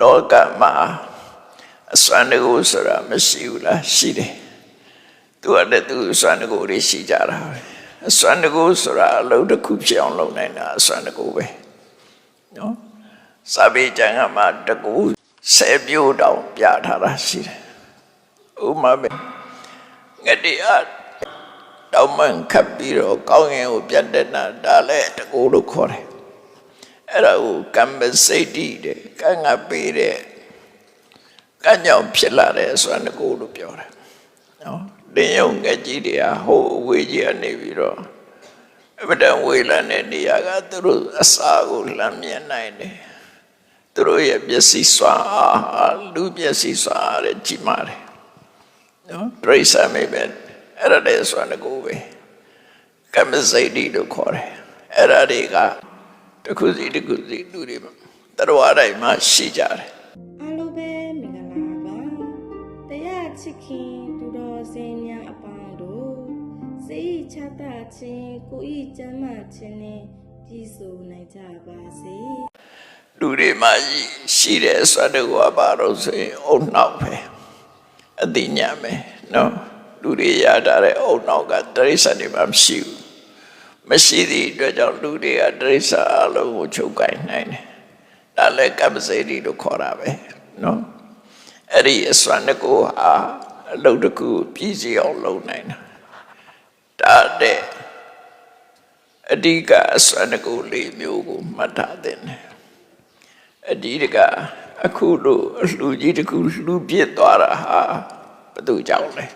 လောကမှာအစွမ်းတကူဆိုတာမရှိဘူးလားရှိတယ်သူကတည်းကသူအစွမ်းတကူတွေရှိကြတာပဲအစွမ်းတကူဆိုတာအလုံးတစ်ခုဖြစ်အောင်လုပ်နိုင်တာအစွမ်းတကူပဲနော်စာပေကျမ်းကမှတကူဆယ်မျိုးတောင်ပြထားတာရှိတယ်ဥပမာပဲငတိအတောင်းမှန်ခပ်ပြီးတော့ကောင်းငင်ကိုပြတ်တက်တာဒါလည်းတကူလို့ခေါ်တယ် အဲ့ဒါကိုကမ္မစိတ်တိတဲ့ကံကပေးတဲ့ကံကြောင့်ဖြစ်လာတဲ့အစွမ်းတကူလို့ပြောတယ်နော်တင်းယုံငယ်ကြီးတွေဟာဟိုအဝေးကြီးကနေပြီးတော့အမတန်ဝေးလာတဲ့နေရာကသူတို့အစာကိုလမ်းမြင်နိုင်တယ်သူတို့ရဲ့မျက်စိစွာလူမျက်စိစွာတဲ့ကြည်မာတယ်နော်ဒရိစာမေပဲအဲ့ဒါတဲ့စွမ်းတကူပဲကမ္မစိတ်တိလို့ခေါ်တယ်အဲ့ဒါတွေက တစ်ခုစီတစ်ခုစီလူတွေတရားတိုင်းမှာရှိကြတယ်အားလုံးပဲမင်္ဂလာပါတရားချစ်ခင်သူတော်စင်များအပေါင်းတို့စိတ်ချမ်းသာခြင်းကိုယ်ဤကျမ်းမာခြင်းနဲ့ပြည့်စုံနိုင်ကြပါစေလူတွေမှာရှိတဲ့ဆွတ်တကူကဘာလို့ဆိုရင်အုံနောက်ပဲအတိညာပဲနော်လူတွေရတာတဲ့အုံနောက်ကတရိစ္ဆာန်တွေမှာမရှိဘူး မရှိသည့်အတွက်ကြောင့်လူတွေကတရိစ္ဆာန်အလုံးကိုချုပ်ကိုင်နိုင်တယ်ဒါလည်းကပ္ပစေတီလို့ခေါ်တာပဲနော်အဲ့ဒီအစွမ်းတကူဟာအလုံးတစ်ခုပြည့်စုံအောင်လုပ်နိုင်တာဒါတဲ့အဓိကအစွမ်းတကူလေးမျိုးကိုမှတ်ထားတဲ့တယ်အဒီတကအခုလိုအလှူကြီးတစ်ခုလှူပြစ်သွားတာဟာဘယ်သူကြောင့်လဲ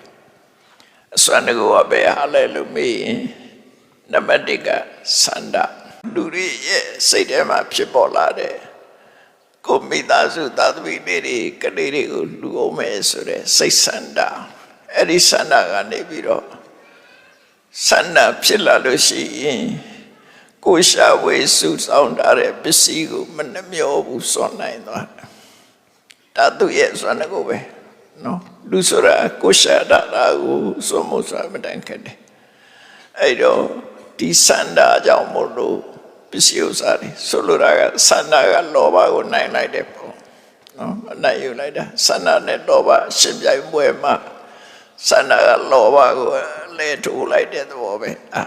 အစွမ်းတကူကပဲဟာလဲလို့မေးရင် နံပါတ်1ကစန္ဒလူတွေရဲ့စိတ်ထဲမှာဖြစ်ပေါ်လာတဲ့ကိုမိသားစုသာသမီလေးတွေကလေးတွေကိုလှူအောင်မယ်ဆိုတဲ့စိတ်စန္ဒအဲ့ဒီစန္ဒကနေပြီးတော့စန္ဒဖြစ်လာလို့ရှိရင်ကိုရှာဝေစုဆောင်ထားတဲ့ပစ္စည်းကိုမနှမျောဘူးစွန့်နိုင်သွားတယ်ဒါသူရဲ့စွန့်ကိုပဲနော်လူဆိုတာကိုရှာတာတာကိုစွန့်မှုဆိုတာမတန်ခက်တယ်အဲ့တော့ ဒီစန္ဒာကြောင့်မို့လို့ပစ္စည်းဥစ္စာတွေဆိုလိုတာကစန္ဒာကလောဘကိုနိုင်လိုက်တယ်ပေါ့နော်အနိုင်ယူလိုက်တာစန္ဒာနဲ့လောဘရှင်ပြိုင်ပွဲမှာစန္ဒာကလောဘကိုလဲထိုးလိုက်တဲ့သဘောပဲအာ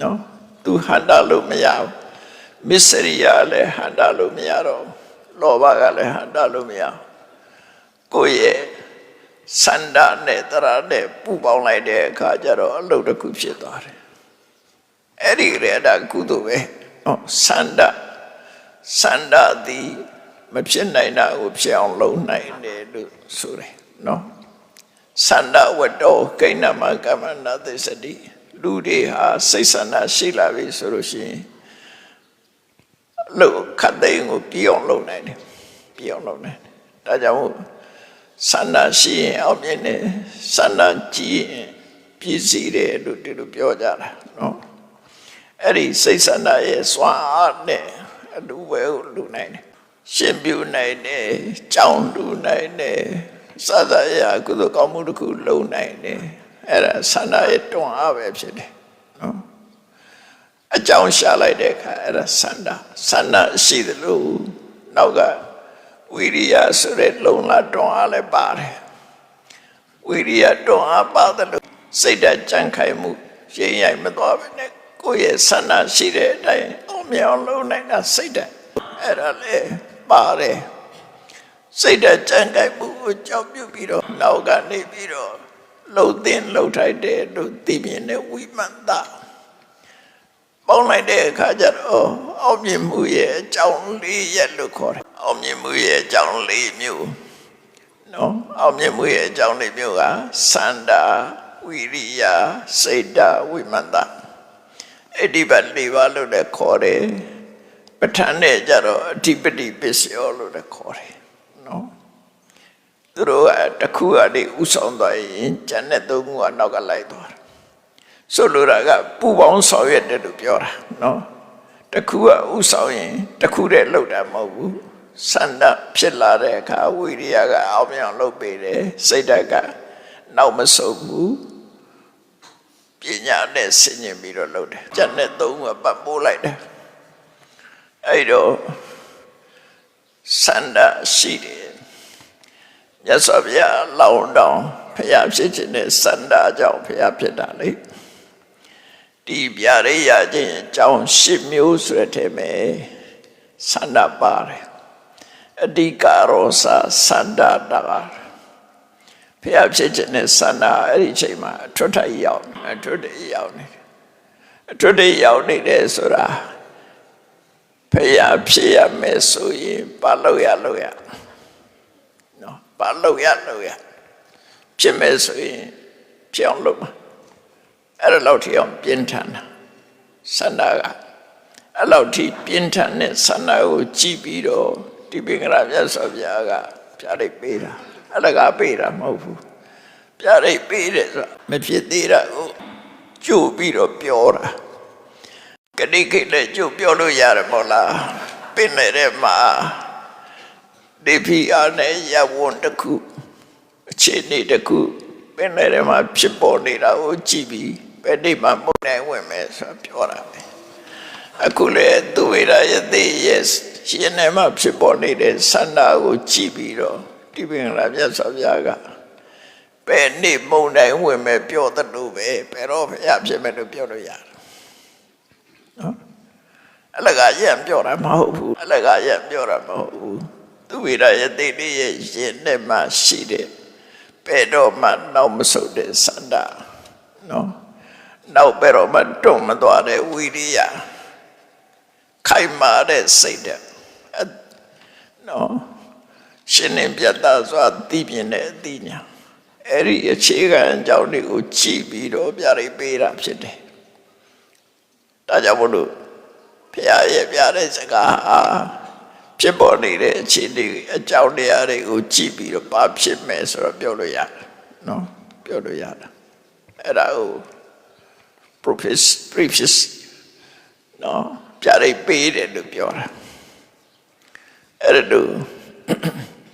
နော်သူဟန္တာလို့မရဘူးမစ္စရိယလည်းဟန္တာလို့မရတော့ဘူးလောဘကလည်းဟန္တာလို့မရဘူးကိုယ့်ရဲ့စန္ဒနဲ့တရာနဲ့ပူပေါင်းလိုက်တဲ့အခါကျတော့အလုပ်တစ်ခုဖြစ်သွားတယ် အဲ့ဒီရတာကုသိုလ်ပဲနော်စန္ဒစန္ဒသည်မဖြစ်နိုင်တာကိုဖြစ်အောင်လုပ်နိုင်တယ်လို့ဆိုတယ်နော်စန္ဒဝတ္တောကိဏမကမ္မနာသစ္စတိလူတွေဟာစိတ်ဆန္ဒရှိလာပြီဆိုလို့ရှိရင်လို့ခတ်သိမ်းကိုပြည့်အောင်လုပ်နိုင်တယ်ပြည့်အောင်လုပ်နိုင်တယ်ဒါကြောင့်မို့ဆန္ဒရှိရင်အောင်မြင်တယ်ဆန္ဒကြည့်ရင်ပြည့်စည်တယ်လို့ဒီလိုပြောကြတာနော် အဲ့ဒီစိတ်ဆန္ဒရဲ့စွမ်းအားနဲ့အတူပဲကိုလူနိုင်တယ်ရှင်ပြူနိုင်တယ်ကြောင်းလူနိုင်တယ်စသရကုသိုလ်ကောင်းမှုတစ်ခုလုပ်နိုင်တယ်အဲ့ဒါဆန္ဒရဲ့တွန်းအားပဲဖြစ်တယ်နော်အကြောင်းရှာလိုက်တဲ့အခါအဲ့ဒါဆန္ဒဆန္ဒရှိသလိုနောက်ကဝိရိယဆိုတဲ့လုံလာတွန်းအားလည်းပါတယ်ဝိရိယတွန်းအားပါတယ်လို့စိတ်ဓာတ်ကြံ့ခိုင်မှုရှင်းရိုင်မသွားဘဲနဲ့ ကိုယ့်ရဲ့ဆန္ဒရှိတဲ့အတိုင်းအောင်မြင်အောင်လုပ်နိုင်တာစိတ်ဓာတ်အဲ့ဒါလည်းပါတယ်စိတ်ဓာတ်ကြံ့ခိုင်မှုကိုကြောက်ပြုပြီးတော့နောက်ကနေပြီးတော့လှုပ်သိမ်းလှုပ်ထိုက်တယ်လို့သိမြင်တဲ့ဝိမန္တပေါင်းလိုက်တဲ့အခါကျတော့အောင်မြင်မှုရဲ့အကြောင်းလေးရက်လို့ခေါ်တယ်အောင်မြင်မှုရဲ့အကြောင်းလေးမျိုးနော်အောင်မြင်မှုရဲ့အကြောင်းလေးမျိုးကစန္ဒာဝိရိယစိတ်ဓာဝိမန္တ အဲ့ဒီဘက်လေးပါလို့လည်းခေါ်တယ်ပဋ္ဌာန်းနဲ့ကြတော့အဓိပတိပစ္စယောလို့လည်းခေါ်တယ်နော်သူတို့ကတစ်ခုကနေဥဆောင်သွားရင်ကျန်တဲ့သုံးခုကနောက်ကလိုက်သွားတယ်ဆိုလိုတာကပူပေါင်းဆောင်ရွက်တယ်လို့ပြောတာနော်တစ်ခုကဥဆောင်ရင်တစ်ခုတည်းလှုပ်တာမဟုတ်ဘူးစန္ဒဖြစ်လာတဲ့အခါဝိရိယကအောင်မြင်အောင်လုပ်ပေးတယ်စိတ်ဓာတ်ကနောက်မဆုတ်ဘူး ပညာနဲ့ဆင်ញင်ပြီးတော့လုပ်တယ်ကျန်တဲ့သုံးခုကပတ်ပိုးလိုက်တယ်အဲ့တော့စန္ဒရှိတယ်မြတ်စွာဘုရားလောင်းတောင်းဖျားဖြစ်ခြင်းနဲ့စန္ဒကြောင့်ဖျားဖြစ်တာလေဒီပြရိယခြင်းအကြောင်းရှစ်မျိုးဆိုတဲ့ထဲမှာစန္ဒပါတယ်အဓိကရောစာစန္ဒတာ ဖျားဖြစ်ခြင်းနဲ့စန္ဒအဲ့ဒီချိန်မှာအထွတ်ထရောက်အထွတ်တရောက်နေတယ်အထွတ်တရောက်နေတယ်ဆိုတာဖယားဖြစ်ရမယ်ဆိုရင်ဘာလို့ရလို့ရနော်ဘာလို့ရလို့ရဖြစ်မယ်ဆိုရင်ဖြစ်အောင်လုပ်မှာအဲ့ဒါလောက်ထိအောင်ပြင်းထန်တာဆန္ဒကအဲ့လောက်ထိပြင်းထန်တဲ့ဆန္ဒကိုကြည့်ပြီးတော့ဒီပင်ကရာမြတ်စွာဘုရားကပြရိတ်ပေးတာ အဲ့ဒါကပေးတာမဟုတ်ဘူးပြရိတ်ပေးတယ်ဆိုတာမဖြစ်သေးတာကိုကြို့ပြီးတော့ပြောတာကတိကိလည်းကြုတ်ပြောလို့ရတယ်မို့လားပင်နေတဲ့မှာဒီဖီအားနဲ့ရဝွန်တစ်ခုအခြေအနေတစ်ခုပင်နေတဲ့မှာဖြစ်ပေါ်နေတာကိုကြည့်ပြီးဘယ်ဒီမှာပုံနိုင်ဝင်မယ်ဆိုပြောတာပဲအခုလေသူဝိရယတိ yes ရှင်နေမှာဖြစ်ပေါ်နေတဲ့ဆန္ဒကိုကြည့်ပြီးတော့ ဒီပင်လာမြတ်စွာဘုရားကဘယ်နေ့မုံနိုင်ဝင်မယ်ပြောသလိုပဲဘယ်တော့ဖျားဖြစ်မယ်လို့ပြောလို့ရတယ်အလကရံပြောတာမဟုတ်ဘူးအလကရံပြောတာမဟုတ်ဘူးသူဝိရယတိလေးရဲ့ရင်နဲ့မှရှိတဲ့ဘယ်တော့မှနောက်မဆုတ်တဲ့စန္ဒနော်နောက်ဘယ်တော့မှတွန့်မသွားတဲ့ဝိရိယခိုင်မာတဲ့စိတ်တဲ့နော် ရှင်နေပြတ်သားစွာသိပြင်းတဲ့အသိညာအဲ့ဒီအခြေခံအကြောင်းတွေကိုကြည့်ပြီးတော့ပြရိပေးတာဖြစ်တယ်ဒါကြောင့်မို့လို့ဖရာရဲ့ပြတဲ့စကားဟာဖြစ်ပေါ်နေတဲ့အခြေအနေအကြောင်းတရားတွေကိုကြည့်ပြီးတော့ဘာဖြစ်မယ်ဆိုတော့ပြောလို့ရတယ်နော်ပြောလို့ရတာအဲ့ဒါကို preface preface နော်ပြရိတ်ပေးတယ်လို့ပြောတာအဲ့ဒါလို့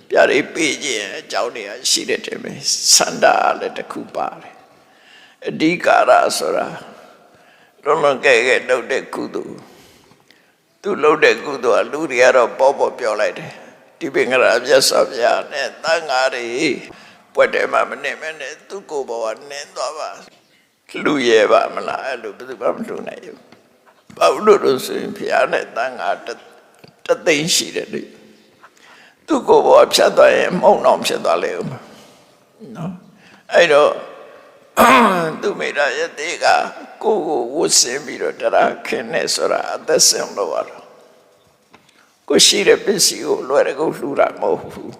ပြရိတ်ပေးခြင်းအကြောင်းတရားရှိတဲ့တည်းပဲစန္ဒာလည်းတစ်ခုပါတယ်အဓိကာရဆိုတာလုံးလုံးကဲကဲလုပ်တဲ့ကုသိုလ်သူလှုပ်တဲ့ကုသိုလ်ကလူတွေကတော့ပေါ်ပေါ်ပြောလိုက်တယ်ဒီပင်ကရာမြတ်စွာဘုရားနဲ့တန်ဃာတွေပွက်တယ်မှမနေမနဲ့သူကိုယ်ဘဝနင်းသွားပါလူရဲပါမလားအဲ့လိုဘယ်သူမှမလူနိုင်ဘူးဘာလို့လို့ဆိုရင်ဘုရားနဲ့တန်ဃာတစ်တသိန်းရှိတယ်လေ သူကိုယ်ဘဝဖြတ်သွားရင်မုံအောင်ဖြစ်သွားလေဦးနော်အဲ့တော့ သူမိတာယတိကကိုယ်ကိုဝတ်ဆင်ပြီးတော့တရားခင်းနေဆိုတာအသက်ဆင်လို့ရတော့ကိုရှိတဲ့ပစ္စည်းကိုလွယ်တကူလှူတာမဟုတ်ဘူး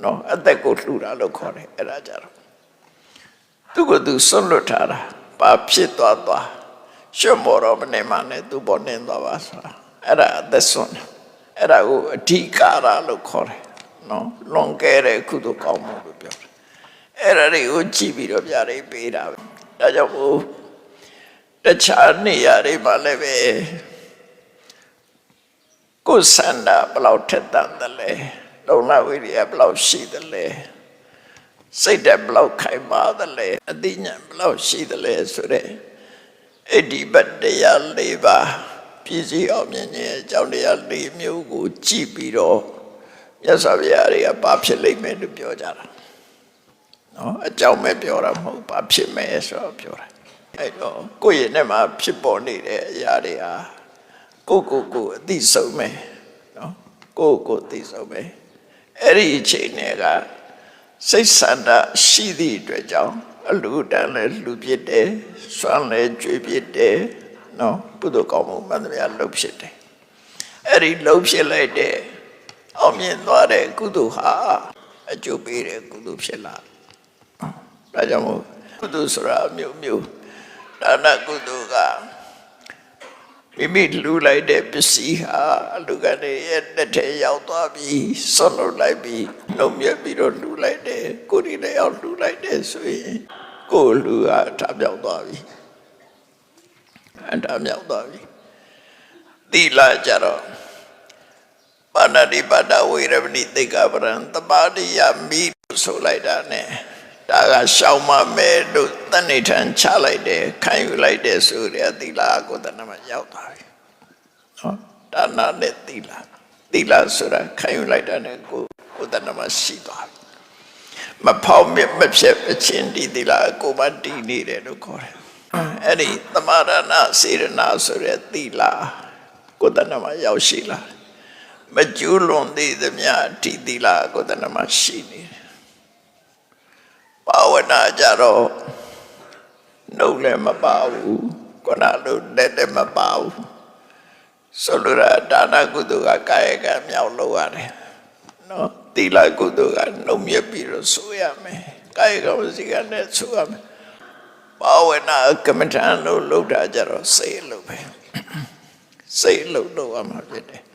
เนาะအသက်ကိုလှူတာလို့ခေါ်တယ်အဲ့ဒါကြတော့သူကသူဆွတ်လွတ်ထားတာဘာဖြစ်သွားသွားရှုမောတော့မနေမှနဲ့သူပေါ်နေသွားပါဆိုတာအဲ့ဒါအသက်ဆွတ်တာအဲ့ဒါကိုအဓိကာရလို့ခေါ်တယ် နော်လွန်ကဲတဲ့ကုသိုလ်ကောင်းမှုလို့ပြောတယ်အဲ့ဒါတွေကိုကြည့်ပြီးတော့ပြရိပေးတာပဲဒါကြောင့်မို့တခြားနေရာတွေမှာလည်းပဲကိုယ်ဆန္ဒဘလောက်ထက်သန်တယ်လဲလုံလဝိရိယဘလောက်ရှိတယ်လဲစိတ်ဓာတ်ဘလောက်ခိုင်မာတယ်လဲအသိဉာဏ်ဘလောက်ရှိတယ်လဲဆိုတဲ့ဣတိပတ်တရား၄ပါးပြည့်စုံအောင်မြင်ခြင်းအကြောင်းတရား၄မျိုးကိုကြည့်ပြီးတော့ မြတ်စွာဘုရားတွေကဘာဖြစ်လိမ့်မယ်လို့ပြောကြတာနော်အကြောင်းပဲပြောတာမဟုတ်ပါဖြစ်မယ်ဆိုတော့ပြောတာအဲ့တော့ကိုယ့်ရဲ့နဲ့မှာဖြစ်ပေါ်နေတဲ့အရာတွေဟာကိုယ့်ကိုယ်ကိုယ်အသိဆုံးပဲနော်ကိုယ့်ကိုယ်အသိဆုံးပဲအဲ့ဒီအချိန်တွေကစိတ်ဆန္ဒရှိသည့်အတွက်ကြောင့်အလူတန်လည်းလူဖြစ်တယ်စွမ်းလည်းကြွေဖြစ်တယ်နော်ပုဒ်ကောင်းမှုမှန်သမျှလှုပ်ဖြစ်တယ်အဲ့ဒီလှုပ်ဖြစ်လိုက်တဲ့ အောင်မြင်သွားတဲ့ကုသိုလ်ဟာအကျိုးပေးတဲ့ကုသိုလ်ဖြစ်လာတယ်ဒါကြောင့်မို့ကုသိုလ်ဆိုတာအမျိုးမျိုးဒါနကုသိုလ်ကမိမိလူလိုက်တဲ့ပစ္စည်းဟာအလူကနေရဲ့တက်ထဲရောက်သွားပြီးဆွတ်လွတ်လိုက်ပြီးနှုတ်မြက်ပြီးတော့လူလိုက်တယ်ကိုယ်ဒီလည်းရောက်လူလိုက်တယ်ဆိုရင်ကိုယ်လူကထားပြောက်သွားပြီအထားမြောက်သွားပြီသီလကြတော့ ပါဏာတိပါဒဝေရမဏိသိက္ခာပရံတပါတိယမိလို့ဆိုလိုက်တာ ਨੇ ဒါကရှောင်းမမဲလို့တဏိထံချလိုက်တယ်ခံယူလိုက်တယ်ဆိုရသီလကိုတဏမှာရောက်သွားပြီနော်ဒါနနဲ့သီလသီလဆိုတာခံယူလိုက်တာနဲ့ကိုကိုယ်တဏ္ဍမှာရှိသွားပြီမဖောက်မြက်မဖြစ်အချင်းဒီသီလကိုယ်မတည်နေတယ်လို့ခေါ်တယ်အဲ့ဒီသမာရဏစေရနာဆိုတဲ့သီလကိုယ်တဏ္ဍမှာရောက်ရှိလာတယ် မကျူးလွန်သေးသမျှအထိသီလကိုယ်တဏ္ဍမှာရှိနေတယ်ဘာဝနာကြတော့နှုတ်လည်းမပါဘူးခုနလိုလက်လည်းမပါဘူးဆိုလိုတာဒါနကုသိုလ်ကကာယကံမြောက်လို့ရတယ်နော်သီလကုသိုလ်ကနှုံမြက်ပြီးတော့ဆိုရမယ်ကာယကံဝစီကံနဲ့ဆိုရမယ်ဘာဝနာကမ္မထံလို့လုပ်တာကြတော့စိတ်လို့ပဲစိတ်လို့လုပ်ရမှာဖြစ်တယ်နော်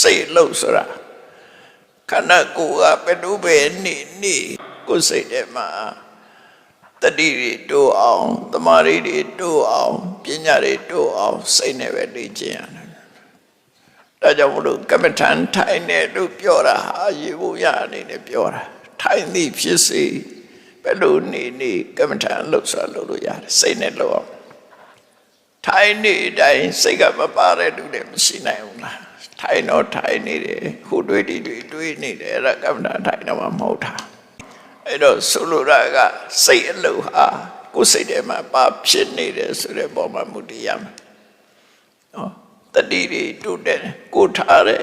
စိတ်လို့ဆိုတာခန္ဓာကိုယ်ကဘယ်လိုပဲနေနေကိုယ်စိတ်ထဲမှာတတိတွေတိုးအောင်တမာရီတွေတိုးအောင်ပညာတွေတိုးအောင်စိတ်နဲ့ပဲလေ့ကျင့်ရတယ်။ဒါကြောင့်မလို့ကမ္မထန်ထိုင်တယ်လို့ပြောတာဟာရေဖို့ရအနေနဲ့ပြောတာထိုင်သည်ဖြစ်စေဘယ်လိုနေနေကမ္မထန်လှုပ်ဆွလုပ်လို့ရတယ်စိတ်နဲ့လှုပ်အောင်ထိုင်နေတိုင်းစိတ်ကမပါတဲ့လူတွေမရှိနိုင်ဘူးလား ထိုင်တော့ထိုင်နေတယ်ဟိုတွေးတွေးတွေးတွေးနေတယ်အဲ့ဒါကမ္မထန်ထိုင်တော့မှမဟုတ်တာအဲ့တော့ဆိုလိုတာကစိတ်အလုံးဟာကိုယ်စိတ်ထဲမှာပါဖြစ်နေတယ်ဆိုတဲ့ပုံမှာမူတည်ရမယ်။နော်တတိတွေတုတ်တဲ့ကိုထားတဲ့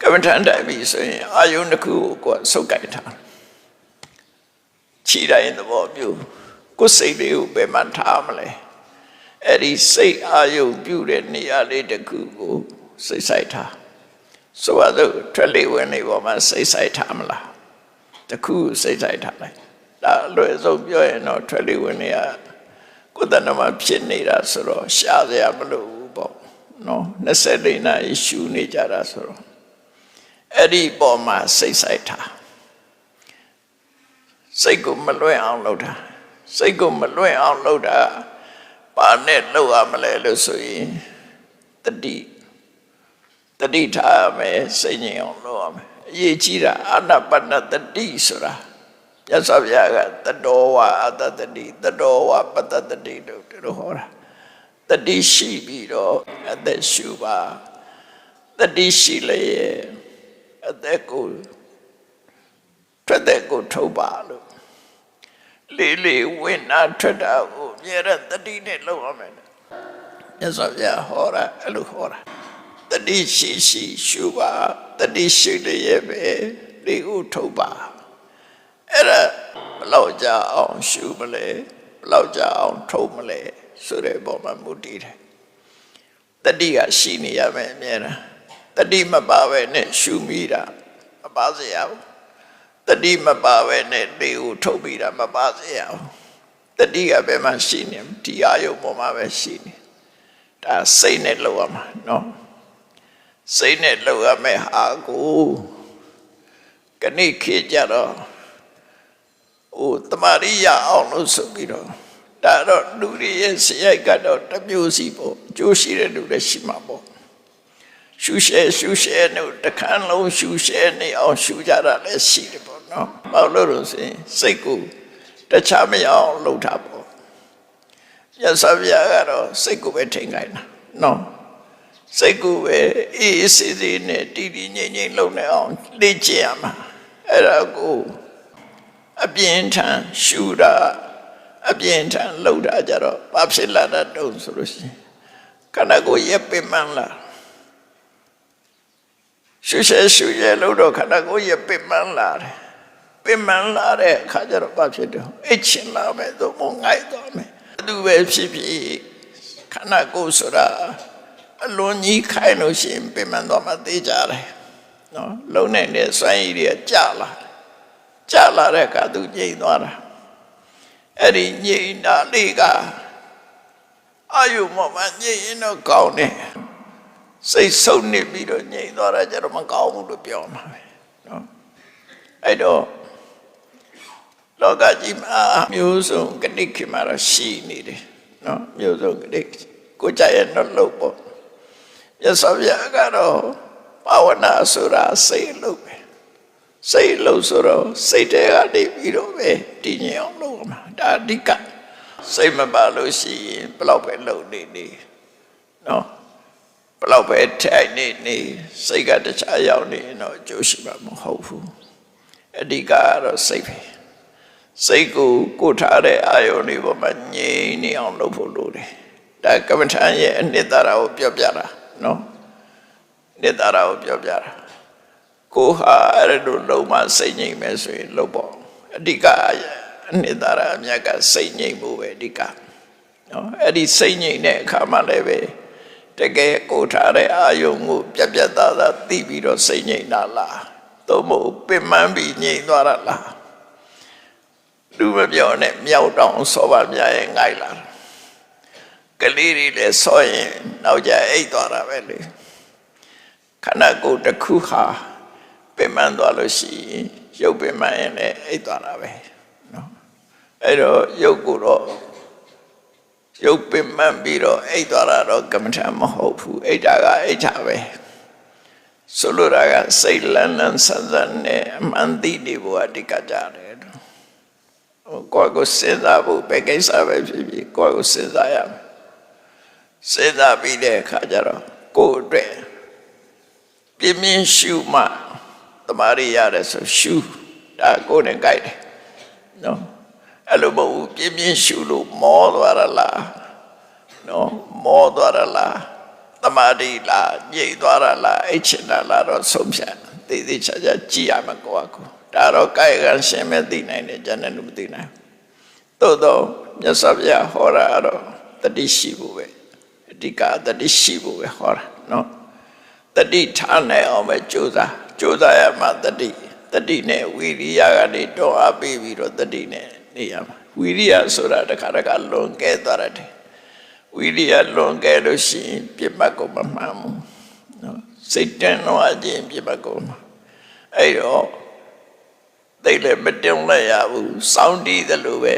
ကမ္မထန်တိုင်းပြီဆိုရင်အာယုန်တစ်ခုကိုကိုယ်ဆုပ်ကိုင်ထား။ခြိတိုင်းသဘောမျိုးကိုယ်စိတ်လေးကိုဘယ်မှာထားမလဲ။အဲ့ဒီစိတ်အာယုန်ပြုတဲ့နေရာလေးတစ်ခုကို စိတ်ဆိုင်ထား။ဆိုတော့ထွက်လေဝင်လေပေါ်မှာစိတ်ဆိုင်ထားမလား။တခုစိတ်ဆိုင်ထားလိုက်ဒါအလွယ်ဆုံးပြောရင်တော့ထွက်လေဝင်နေရကိုယ်တဏ္ဍမှာဖြစ်နေတာဆိုတော့ရှားစရာမလိုဘူးပေါ့နော်24နာရီရှူနေကြတာဆိုတော့အဲ့ဒီပေါ်မှာစိတ်ဆိုင်ထားစိတ်ကိုမလွင့်အောင်လုပ်တာစိတ်ကိုမလွင့်အောင်လုပ်တာဘာနဲ့လုပ်ရမလဲလို့ဆိုရင်တတိ တတိထားရမယ်စိတ်ငြိမ်အောင်လုပ်ရမယ်အရေးကြီးတာအာနာပါနတတိဆိုတာမြတ်စွာဘုရားကတတော်ဝအတ္တတတိတတော်ဝပတ္တတတိလို့ဒီလိုဟောတာတတိရှိပြီးတော့အသက်ရှုပါတတိရှိလေအသက်ကိုထွက်တဲ့ကိုထုတ်ပါလို့လေးလေးဝိနာထွက်တာကိုအမြဲတမ်းတတိနဲ့လုပ်ရမယ်မြတ်စွာဘုရားဟောတာအဲ့လိုဟောတာ တတိရှိရှိရှုပါတတိရှိလျက်ပဲဒီဥထုတ်ပါအဲ့ဒါဘယ်လောက်ကြာအောင်ရှုမလဲဘယ်လောက်ကြာအောင်ထုတ်မလဲဆိုတဲ့ပုံမှာမူတည်တယ်တတိကရှိနေရမယ်အမြဲတမ်းတတိမပါပဲနဲ့ရှုမိတာမပါစေရဘူးတတိမပါပဲနဲ့ဒီဥထုတ်ပြီးတာမပါစေရဘူးတတိကဘယ်မှာရှိနေဒီအာယုံပေါ်မှာပဲရှိနေဒါစိတ်နဲ့လောက်ရမှာနော် စိတ်နဲ့လောက်ရမယ့်ဟာကိုကနေ့ခေတ်ကြတော့ဟိုတမာရိယအောင်လို့ဆိုပြီးတော့ဒါတော့လူတွေရဲ့စရိုက်ကတော့တစ်မျိုးစီပေါ့ကျိုးရှိတဲ့လူလည်းရှိမှာပေါ့ရှူရှဲရှူရှဲနဲ့တခန်းလုံးရှူရှဲနေအောင်ရှူကြတာလည်းရှိတယ်ပေါ့နော်ဘာလို့လို့ဆိုရင်စိတ်ကိုတခြားမရအောင်လှုပ်တာပေါ့ရသဗျာကတော့စိတ်ကိုပဲထိန်ခိုင်းတာနော် စိတ်ကူပဲအေးအေးဆေးဆေးနဲ့တည်တည်ငြိမ်ငြိမ်လုံနေအောင်လေ့ကျင့်ရမှာအဲ့ဒါကိုအပြင်းထန်ရှူတာအပြင်းထန်လှုပ်တာကြတော့ဘာဖြစ်လာတာတုံးဆိုလို့ရှိရင်ခန္ဓာကိုယ်ရက်ပင်မန်းလာရှူရှဲရှူရဲလို့တော့ခန္ဓာကိုယ်ရက်ပင်မန်းလာတယ်ပင်မန်းလာတဲ့အခါကျတော့ဘာဖြစ်တယ်အိတ်ချင်လာမယ်သို့မဟုတ်ငိုက်သွားမယ်သူပဲဖြစ်ဖြစ်ခန္ဓာကိုယ်ဆိုတာ အလွန်ကြီးခိုင်းလို့ရှိရင်ပြင်မှန်တော့မှသိကြတယ်နော်လုံနေတဲ့စွမ်းရည်တွေကြလာကြလာတဲ့အခါသူငြိမ်သွားတာအဲ့ဒီငြိမ်တာလေးကအာယုမမငြိမ်ရင်တော့ကောင်းတယ်စိတ်ဆုံးနေပြီးတော့ငြိမ်သွားတာကျတော့မကောင်းဘူးလို့ပြောမှာပဲနော်အဲ့တော့လောကကြီးမှာမျိုးစုံကတိခေမှာတော့ရှိနေတယ်နော်မျိုးစုံကတိကိုကြရဲ့နှလုံးပေါ့ မြတ်စွာဘုရားကတော့ဘာဝနာဆိုတာစိတ်လို့ပဲစိတ်လို့ဆိုတော့စိတ်တွေကနေပြီးတော့ပဲတည်ငြိမ်အောင်လုပ်ရမှာဒါအဓိကစိတ်မပါလို့ရှိရင်ဘယ်တော့ပဲလုပ်နေနေနော်ဘလောက်ပဲထိုင်နေနေစိတ်ကတခြားရောက်နေရင်တော့အကျိုးရှိမှာမဟုတ်ဘူးအဓိကကတော့စိတ်ပဲစိတ်ကိုကိုယ်ထားတဲ့အာယုန်တွေပေါ်မှာငြိမ်နေအောင်လုပ်ဖို့လိုတယ်ဒါကမ္မထမ်းရဲ့အနှစ်သာရကိုပြောပြတာ နော်အနှစ်သာရကိုပြောပြတာကိုဟာအဲ့လိုလုံးမစိတ်ငြိမ်မယ်ဆိုရင်လုပ်ပေါ့အဓိကအနှစ်သာရအမြတ်ကစိတ်ငြိမ်မှုပဲအဓိကနော်အဲ့ဒီစိတ်ငြိမ်တဲ့အခါမှာလည်းပဲတကယ်ကိုယ်ထားတဲ့အာယုံကိုပြက်ပြက်သားသားသိပြီးတော့စိတ်ငြိမ်တာလားသို့မဟုတ်ပင်ပန်းပြီးငြိမ်သွားတာလားလူမပြောနဲ့မြောက်တောင်စောပါမြရဲ့ငိုက်လာတာ ကလေးတွေလည်းစောရင်နောက်ကြအိတ်သွားတာပဲလေခန္ဓာကိုယ်တစ်ခုဟာပင်ပန်းသွားလို့ရှိရင်ရုပ်ပင်ပန်းရင်လည်းအိတ်သွားတာပဲနော်အဲ့တော့ရုပ်ကိုတော့ရုပ်ပင်ပန်းပြီးတော့အိတ်သွားတာတော့ကမ္မထမဟုတ်ဘူးအိတ်တာကအိတ်တာပဲဆိုလိုတာကစိတ်လန်းလန်းဆန်းဆန်းနဲ့အမှန်သိနေဖို့အဓိကကြတယ်ဟိုကိုယ့်ကိုစဉ်းစားဖို့ပဲကိစ္စပဲဖြစ်ဖြစ်ကိုယ့်ကိုစဉ်းစားရမယ် စဉ်းစားပြီးတဲ့အခါကျတော့ကိုယ့်အတွက်ပြင်းပြင်းရှုမှတမာရီရတယ်ဆိုရှုဒါကိုယ်နဲ့ကြိုက်တယ်နော်အဲ့လိုမဟုတ်ဘူးပြင်းပြင်းရှုလို့မောသွားရလားနော်မောသွားရလားတမာရီလားညိတ်သွားရလားအိတ်ချင်တာလားတော့ဆုံးဖြတ်သေသေးချာချာကြည့်ရမှာကိုယ့်အကူဒါတော့ကာယကံရှင်မဲ့သိနိုင်တယ်ဉာဏ်နဲ့လို့မသိနိုင်ဘူးသို့တော့မြတ်စွာဘုရားဟောတာကတော့တတိရှိဖို့ပဲ အဓိကတတိရှိဖို့ပဲဟောတာနော်တတိထားနိုင်အောင်ပဲကြိုးစားကြိုးစားရမှာတတိတတိနဲ့ဝီရိယကနေတော့အပ်ပြီးပြီးတော့တတိနဲ့နေရမှာဝီရိယဆိုတာတခါတခါလွန်ကဲသွားတယ်ဝီရိယလွန်ကဲလို့ရှိရင်ပြတ်မတ်ကိုမမှန်ဘူးနော်စိတ်တန်တော့ခြင်းပြတ်မတ်ကိုမှအဲ့တော့သိလည်းမတင်လိုက်ရဘူးစောင်းတီးတယ်လို့ပဲ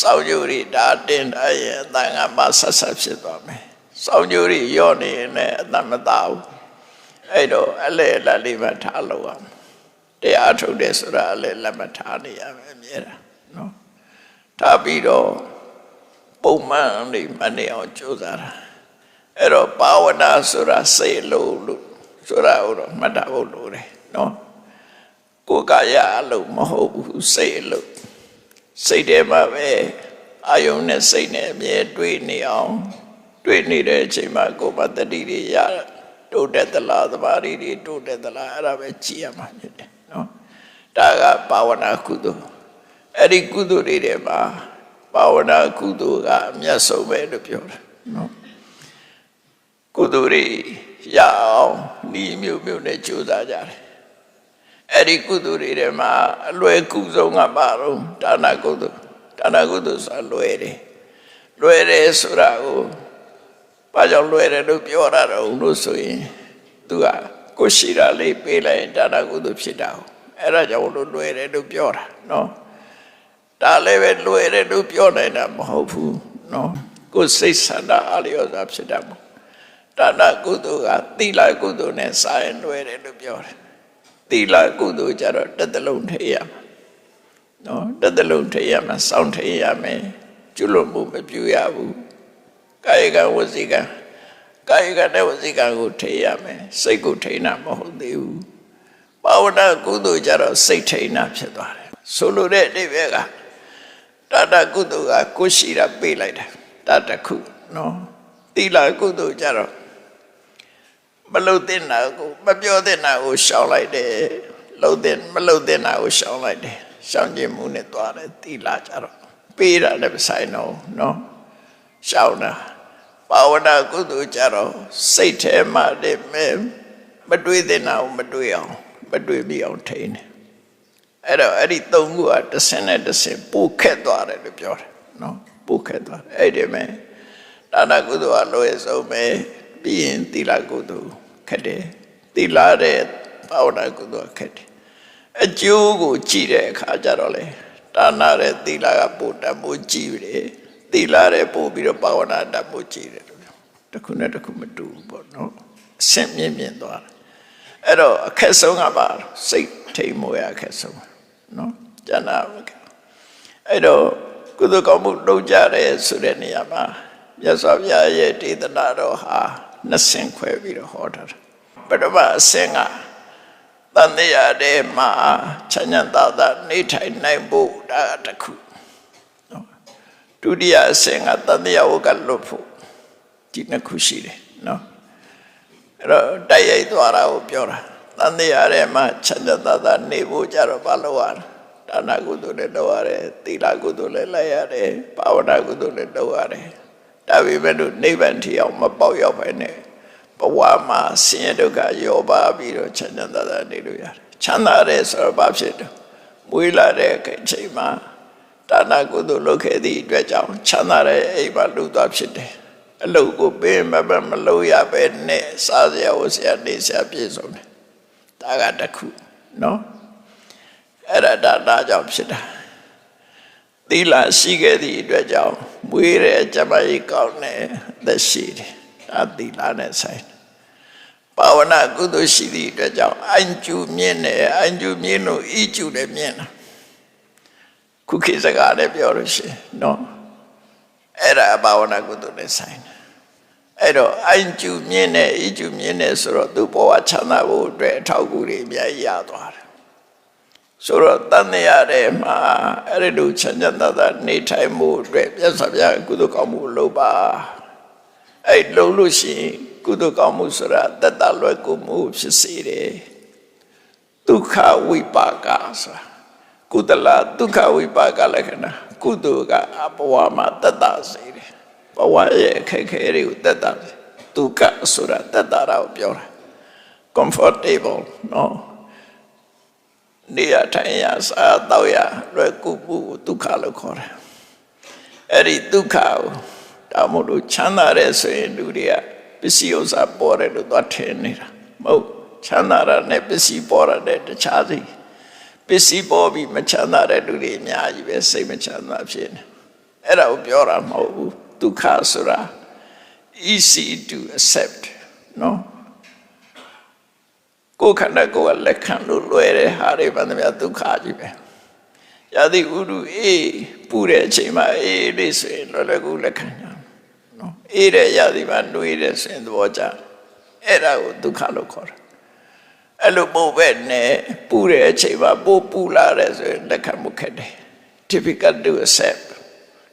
စောင်းကြိုရီဒါတင်ထားရင်အတန်ကမှဆက်ဆက်ဖြစ်သွားမယ် စောင်းကြိုရီရော့နေရင်လည်းအတန်မသာဘူးအဲ့တော့အလဲအလတ်လေးမှထားလို့ရမယ်တရားထုတ်တယ်ဆိုတာအလဲလက်မထားနေရမယ်အမြဲတမ်းနော်ထားပြီးတော့ပုံမှန်လေးမနေအောင်ကြိုးစားတာအဲ့တော့ဘာဝနာဆိုတာစိတ်လို့လို့ဆိုတာတော့မှတ်တာဖို့လိုတယ်နော်ကိုယ်ကာယအလုံးမဟုတ်ဘူးစိတ်အလုံးစိတ်ထဲမှာပဲအာယုံနဲ့စိတ်နဲ့အမြဲတွေ့နေအောင် တွေ့နေတဲ့အချိန်မှာကိုယ်မတတိတွေရတိုးတက်သလားသမာဓိတွေတိုးတက်သလားအဲ့ဒါပဲကြည့်ရမှာဖြစ်တယ်နော်ဒါကဘာဝနာကုသိုလ်အဲ့ဒီကုသိုလ်တွေထဲမှာဘာဝနာကုသိုလ်ကအမြတ်ဆုံးပဲလို့ပြောတာနော်ကုသိုလ်တွေရအောင်ဤမျိုးမျိုးနဲ့ကြိုးစားကြတယ်အဲ့ဒီကုသိုလ်တွေထဲမှာအလွယ်ကူဆုံးကပါတော့ဒါနကုသိုလ်ဒါနကုသိုလ်ဆိုတာလွယ်တယ်လွယ်တယ်ဆိုတာကို ဘာကြောင့်လွယ်တယ်လို့ပြောရတော့လို့ဆိုရင်သူကကိုရှိတာလေးပေးလိုက်ရင်ဒါနကုသိုလ်ဖြစ်တာဟုတ်အဲ့ဒါကြောင့်လို့လွယ်တယ်လို့ပြောတာနော်ဒါလည်းပဲလွယ်တယ်လို့ပြောနိုင်တာမဟုတ်ဘူးနော်ကိုယ်စိတ်ဆန္ဒအလျော်စွာဖြစ်တာမဟုတ်ဒါနကုသိုလ်ကသီလကုသိုလ်နဲ့စာရင်လွယ်တယ်လို့ပြောတယ်သီလကုသိုလ်ကြတော့တစ်သလုံးထိရမှာနော်တစ်သလုံးထိရမှာစောင့်ထိရမယ်ကျွလို့မှုမပြုရဘူး ကာယကဝစီကကာယကနဲ့ဝစီကကိုထိရမယ်စိတ်ကိုထိတာမဟုတ်သေးဘူးဘာဝနာကုသိုလ်ကြတော့စိတ်ထိတာဖြစ်သွားတယ်ဆိုလိုတဲ့အဓိပ္ပာယ်ကတတကုသိုလ်ကကိုရှိတာပေးလိုက်တယ်တတခုနော်သီလကုသိုလ်ကြတော့မလုတ်တဲ့နာကိုမပြောတဲ့နာကိုရှောင်လိုက်တယ်လှုပ်တဲ့မလှုပ်တဲ့နာကိုရှောင်လိုက်တယ်ရှောင်ခြင်းမှုနဲ့သွားတယ်သီလကြတော့ပေးတာလည်းမဆိုင်တော့နော်ရှောင်တာ ဘာဝနာကုသိုလ်ကြတော့စိတ်ထဲမှာတည်းမဲမတွေးတဲ့နာကိုမတွေးအောင်မတွေးပြီးအောင်ထိန်းတယ်အဲ့တော့အဲ့ဒီသုံးခုကတစ်ဆင့်နဲ့တစ်ဆင့်ပို့ခက်သွားတယ်လို့ပြောတယ်နော်ပို့ခက်သွားတယ်အဲ့ဒီမဲ့ဒါနကုသိုလ်ကလိုရဆုံးပဲပြီးရင်သီလကုသိုလ်ခက်တယ်သီလတဲ့ဘာဝနာကုသိုလ်ခက်တယ်အကျိုးကိုကြည့်တဲ့အခါကျတော့လေဒါနတဲ့သီလကပို့တတ်ဖို့ကြည့်တယ် သီလတဲ့ပို့ပြီးတော့ဘာဝနာတတ်ဖို့ကြည့်တယ်လို့ပြောတစ်ခုနဲ့တစ်ခုမတူဘူးပေါ့နော်အဆင့်မြင့်မြင့်သွားတယ်အဲ့တော့အခက်ဆုံးကပါစိတ်ထိမ်မိုးရအခက်ဆုံးနော်ကျန်တာပဲအဲ့တော့ကုသိုလ်ကောင်းမှုလုပ်ကြတယ်ဆိုတဲ့နေရာမှာမြတ်စွာဘုရားရဲ့ဒေသနာတော်ဟာနှစ်ဆင့်ခွဲပြီးတော့ဟောထားတာပထမအဆင့်ကတန်တရားထဲမှာချမ်းသာသာသာနေထိုင်နိုင်ဖို့ဒါကတစ်ခုနော် ဒုတိယအဆင့်ကတန်တရားဝကလွတ်ဖို့ဒီနှစ်ခုရှိတယ်နော်အဲ့တော့တိုက်ရိုက်သွားတာကိုပြောတာတန်တရားထဲမှာချမ်းသာသာသာနေဖို့ကြတော့ဘာလို့ရလဲဒါနကုသိုလ်လည်းလုပ်ရတယ်သီလကုသိုလ်လည်းလိုက်ရတယ်ဘာဝနာကုသိုလ်လည်းလုပ်ရတယ်ဒါပေမဲ့လို့နိဗ္ဗာန်ထီအောင်မပေါက်ရောက်ပဲနဲ့ဘဝမှာဆင်းရဲဒုက္ခရောပါပြီးတော့ချမ်းသာသာသာနေလို့ရတယ်ချမ်းသာတယ်ဆိုတော့ဘာဖြစ်လဲမွေးလာတဲ့အချိန်မှာ ဒါနကုသိုလ်လုပ်ခဲ့သည့်အတွက်ကြောင့်ချမ်းသာတဲ့အိမ်မှာလူသွားဖြစ်တယ်အလုပ်ကိုပင်မပမလုပ်ရပဲနဲ့စားစရာဝတ်စရာနေစရာပြည့်စုံတယ်ဒါကတစ်ခုနော်အဲ့ဒါဒါနာကြောင့်ဖြစ်တာသီလရှိခဲ့သည့်အတွက်ကြောင့်မွေးတဲ့ကျမကြီးကောင်းတဲ့အသက်ရှိတယ်ဒါသီလနဲ့ဆိုင်တယ်ဘာဝနာကုသိုလ်ရှိသည့်အတွက်ကြောင့်အင်ကျူမြင့်တယ်အင်ကျူမြင့်လို့ဤကျူလည်းမြင့်တာ ခုခေတ်စကားလည်းပြောလို့ရှိရင်နော်အဲ့ဒါဘာဝနာကုသိုလ်နဲ့ဆိုင်တယ်အဲ့တော့အင်ကျူမြင့်တယ်ဤကျူမြင့်တယ်ဆိုတော့သူ့ဘဝချမ်းသာဖို့အတွက်အထောက်အကူတွေအများကြီးရသွားတယ်ဆိုတော့တန်ရတဲ့မှာအဲ့ဒီလိုချမ်းသာသာသာနေထိုင်မှုအတွက်ပြတ်စပြကုသိုလ်ကောင်းမှုလုပ်ပါအဲ့လုံးလို့ရှိရင်ကုသိုလ်ကောင်းမှုဆိုတာတတလွယ်ကူမှုဖြစ်စေတယ်ဒုက္ခဝိပါကဆိုတာ ကုသလဒုက္ခဝိပါကလက္ခဏာကုသိုလ်ကအဘဝမှာတတစေတယ်ဘဝရဲ့အခက်အခဲတွေကိုတတစေဒုက္ခဆိုတာတတရာကိုပြောတာ comfortable နော်နေရထိုင်ရစားတော့ရလွယ်ကူမှုကိုဒုက္ခလို့ခေါ်တယ်အဲ့ဒီဒုက္ခကိုဒါမို့လို့ချမ်းသာတဲ့ဆိုရင်လူတွေကပစ္စည်းဥစ္စာပေါ်တယ်လို့သွားထင်နေတာမဟုတ်ချမ်းသာတာနဲ့ပစ္စည်းပေါ်တဲ့တခြားစီ ပစ္စည်းပေါ်ပြီးမချမ်းသာတဲ့လူတွေအများကြီးပဲစိတ်မချမ်းသာဖြစ်နေအဲ့ဒါကိုပြောတာမဟုတ်ဘူးဒုက္ခဆိုတာ easy to accept နော်ကိုယ်ခန္ဓာကိုယ်ကလက်ခံလို့လွယ်တဲ့ဟာတွေမှန်သမျှဒုက္ခကြီးပဲ။ယာတိဥဒုအေးပူတဲ့အချိန်မှာအေးလေးဆိုရင်လွယ်လွယ်ကူလက်ခံကြ။နော်။အေးတဲ့ယာတိမှာနှွေးတဲ့ဆိုရင်သဘောကျ။အဲ့ဒါကိုဒုက္ခလို့ခေါ်တာ။ အဲ့လိုပို့ပဲနဲ့ပူတဲ့အချိန်မှာပို့ပူလာတဲ့ဆိုရင်လက်ခံမှုခက်တယ်။ difficult to accept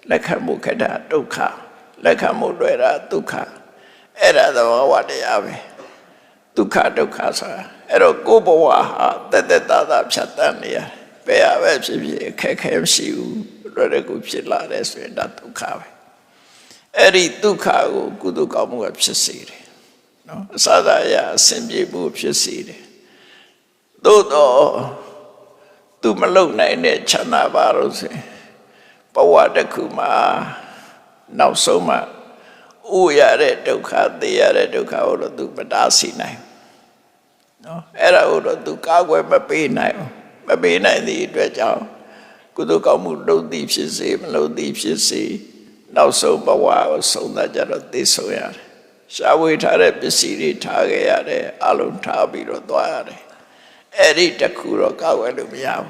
လက်ခံမှုခက်တာဒုက္ခလက်ခံမှုလွယ်တာဒုက္ခအဲ့ဒါသဘောဝတရားပဲ။ဒုက္ခဒုက္ခဆိုတာအဲ့တော့ကိုယ်ဘဝဟာတက်တက်တာတာဖြတ်တန်းနေရတယ်ဘယ်ဟာပဲဖြစ်ဖြစ်အခက်ခဲမရှိဘူးလွယ်လွယ်ကူဖြစ်လာတယ်ဆိုရင်ဒါဒုက္ခပဲအဲ့ဒီဒုက္ခကိုကုသကောင်းမှုကဖြစ်စေတယ်နော်အစသာရအစဉ်ပြေမှုဖြစ်စေတယ် သို့တော့သူမလုံနိုင်တဲ့ချမ်းသာပါလို့ဆိုရင်ဘဝတစ်ခုမှာနောက်ဆုံးမှာဥရတဲ့ဒုက္ခသိရတဲ့ဒုက္ခကိုတော့သူမတားဆီးနိုင်ဘူးနော်အဲ့ဒါကိုတော့သူကာကွယ်မပေးနိုင်ဘူးမပေးနိုင်သည့်အတွက်ကြောင့်ကုသိုလ်ကောင်းမှုလုပ်သည်ဖြစ်စေမလုပ်သည်ဖြစ်စေနောက်ဆုံးဘဝကိုဆုံးသတ်ကြတော့သိဆုံးရတယ်ရှားဝေထားတဲ့ပစ္စည်းတွေထားခဲ့ရတယ်အလုံးထားပြီးတော့သွားရတယ် အဲ့ဒီတစ်ခုတော့ကာကွယ်လို့မရဘူး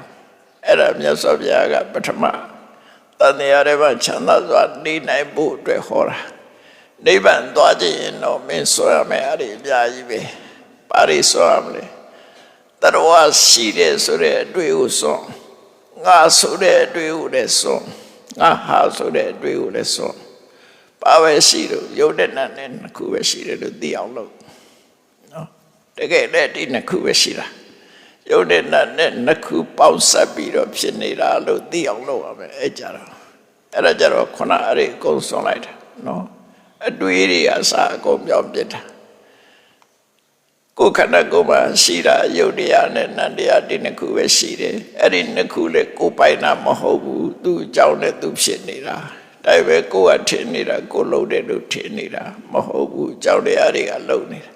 အဲ့ဒါမြတ်စွာဘုရားကပထမတန်တရားတွေမှာချမ်းသာစွာနေနိုင်ဖို့အတွက်ဟောတာနိဗ္ဗာန်သွားကြရင်တော့မင်းဆိုရမယ်အဲ့ဒီအများကြီးပဲပါရီဆိုရမလဲတရဝရှိတယ်ဆိုတဲ့အတွေ့ကိုစွန့်ငါဆိုတဲ့အတွေ့ကိုလည်းစွန့်ငါဟာဆိုတဲ့အတွေ့ကိုလည်းစွန့်ပါပဲရှိလို့ယုတ်တဲ့နတ်နဲ့နှစ်ခုပဲရှိတယ်လို့သိအောင်လုပ်နော်တကယ်လည်းဒီနှစ်ခုပဲရှိတာ ယုတ်တဲ့နတ်နဲ့နှစ်ခုပေါင်းဆက်ပြီးတော့ဖြစ်နေတာလို့သိအောင်လုပ်ရမယ်အဲ့ကြတော့အဲ့ဒါကြတော့ခုနအဲ့ဒီအကုန်စွန့်လိုက်တာနော်အတွေးတွေအစားအကုန်ပြောင်းပြစ်တာကိုယ်ခန္ဓာကိုယ်မှာရှိတာယုတ်တရားနဲ့နန္တရားဒီနှစ်ခုပဲရှိတယ်အဲ့ဒီနှစ်ခုလေကိုယ်ပိုင်တာမဟုတ်ဘူးသူ့အကြောင်းနဲ့သူဖြစ်နေတာဒါပဲကိုယ်ကထင်နေတာကိုယ်လုံးတယ်လို့ထင်နေတာမဟုတ်ဘူးအကြောင်းတရားတွေကလုံးနေတာ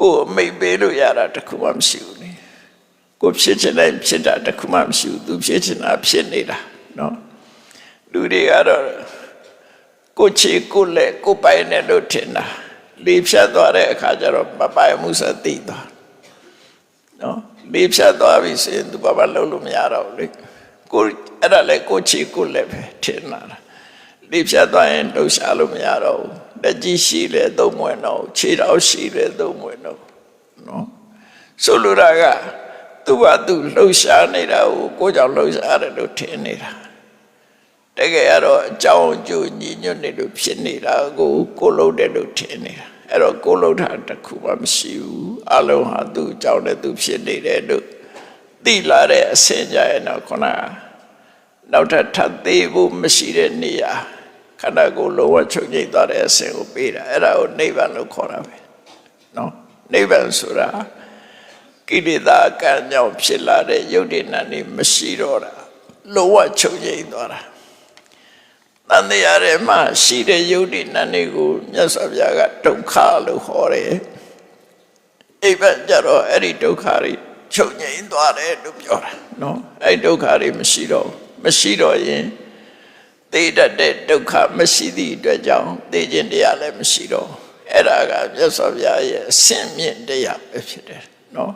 ကိုယ်အမိတ်ပေးလို့ရတာတစ်ခုမှမရှိဘူးလေ ကိုယ်ဖြစ်ချင်တိုင်းဖြစ်တာတစ်ခုမှမရှိဘူးသူဖြစ်ချင်တာဖြစ်နေတာနော်လူတွေကတော့ကိုချေကိုလက်ကိုပိုင်တယ်လို့ထင်တာလေဖြတ်သွားတဲ့အခါကျတော့မပိုင်မှုစသိသွားနော်လေဖြတ်သွားပြီဆိုရင်သူဘာမှလုပ်လို့မရတော့ဘူးလေကိုအဲ့ဒါလေကိုချေကိုလက်ပဲထင်လာတာလေဖြတ်သွားရင်လှုပ်ရှားလို့မရတော့ဘူးလက်ကြီးရှိလေသုံးမွေတော့ခြေတော်ရှိလေသုံးမွေတော့နော်ဆိုလိုတာက သူ့ဘာသူလှုပ်ရှားနေတာကိုကိုယ်ကြောင့်လှုပ်ရှားတယ်လို့ထင်နေတာတကယ်ကတော့အကြောင်းအကျိုးညီညွတ်နေလို့ဖြစ်နေတာကိုကိုယ်လုံးတယ်လို့ထင်နေတာအဲ့တော့ကိုယ်လုံးတာတစ်ခုမှမရှိဘူးအလုံးဟာသူ့အကြောင်းနဲ့သူဖြစ်နေတယ်လို့သိလာတဲ့အစင်ကြရဲ့တော့ခုနကနောက်ထပ်ထပ်သေးဖို့မရှိတဲ့နေရာခန္ဓာကိုယ်လုံးဝချုပ်ငြိမ်သွားတဲ့အဆင့်ကိုပေးတာအဲ့ဒါကိုနိဗ္ဗာန်လို့ခေါ်တာပဲနော်နိဗ္ဗာန်ဆိုတာ ကိလေသာကံကြောင့်ဖြစ်လာတဲ့ယုတ်တိနာနေမရှိတော့တာလုံးဝချုပ်ငြိမ်သွားတာတန်တရားထဲမှာရှိတဲ့ယုတ်တိနာနေကိုမြတ်စွာဘုရားကဒုက္ခလို့ခေါ်တယ်အိဗတ်ကြတော့အဲ့ဒီဒုက္ခတွေချုပ်ငြိမ်သွားတယ်လို့ပြောတာနော်အဲ့ဒီဒုက္ခတွေမရှိတော့ဘူးမရှိတော့ရင်သိတတ်တဲ့ဒုက္ခမရှိသည့်အတွက်ကြောင့်သိခြင်းတရားလည်းမရှိတော့ဘူးအဲ့ဒါကမြတ်စွာဘုရားရဲ့အစင်မြင့်တရားပဲဖြစ်တယ်နော်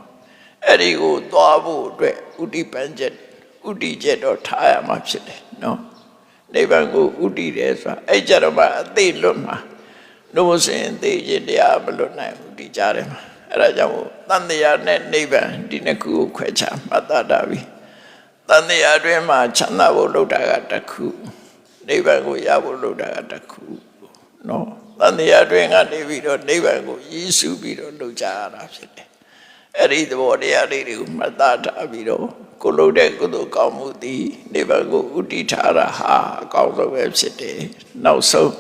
အဲ့ဒီကိုသွားဖို့အတွက်ဥဒိပန်ချက်ဥဒိချက်တော့ထားရမှာဖြစ်တယ်နော်နိဗ္ဗာန်ကိုဥဒိတယ်ဆိုတာအဲ့ကြတော့မှအသိလွတ်မှာနို့စင်သိခြင်းတရားမလွတ်နိုင်ဘူးဒီကြားထဲမှာအဲ့ဒါကြောင့်မို့တန်တရားနဲ့နိဗ္ဗာန်ဒီနှစ်ခုကိုခွဲခြားမှတ်သားတာပြီတန်တရားအတွင်းမှာချမ်းသာဖို့လုပ်တာကတစ်ခုနိဗ္ဗာန်ကိုရဖို့လုပ်တာကတစ်ခုနော်တန်တရားအတွင်းကနေပြီးတော့နိဗ္ဗာန်ကိုရည်စူးပြီးတော့လုပ်ကြရတာဖြစ်တယ် အဲ့ဒီသဘောတရားလေးတွေကိုမှတ်သားထားပြီးတော့ကိုလုပ်တဲ့ကုသိုလ်ကောင်းမှုသည်နိဗ္ဗာန်ကိုဥတည်ထားတာဟာအကောင်းဆုံးပဲဖြစ်တယ်နောက်ဆုံး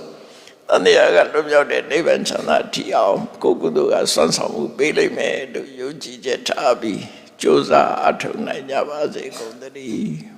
တန်တရားကလွတ်မြောက်တဲ့နိဗ္ဗာန်ချမ်းသာထီအောင်ကိုယ်ကုသိုလ်ကစွမ်းဆောင်မှုပေးလိမ့်မယ်လို့ယုံကြည်ချက်ထားပြီးကြိုးစားအထောက်နိုင်ကြပါစေကုန်သတည်း